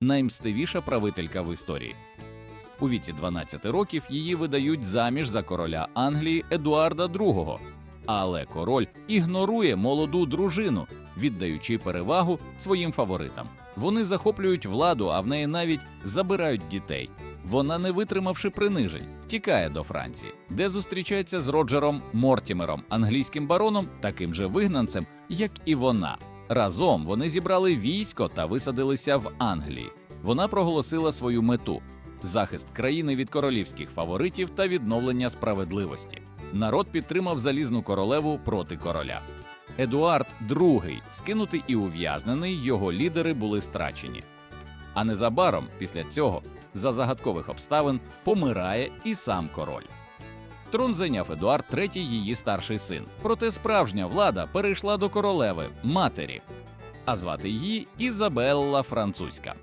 наймстивіша правителька в історії. У віці 12 років її видають заміж за короля Англії Едуарда II. Але король ігнорує молоду дружину, віддаючи перевагу своїм фаворитам. Вони захоплюють владу, а в неї навіть забирають дітей. Вона, не витримавши принижень, тікає до Франції, де зустрічається з Роджером Мортімером, англійським бароном, таким же вигнанцем, як і вона. Разом вони зібрали військо та висадилися в Англії. Вона проголосила свою мету захист країни від королівських фаворитів та відновлення справедливості. Народ підтримав залізну королеву проти короля. Едуард II, скинутий і ув'язнений, його лідери були страчені. А незабаром після цього, за загадкових обставин, помирає і сам король. Трон зайняв Едуард III, її старший син. Проте справжня влада перейшла до королеви матері, а звати її Ізабелла Французька.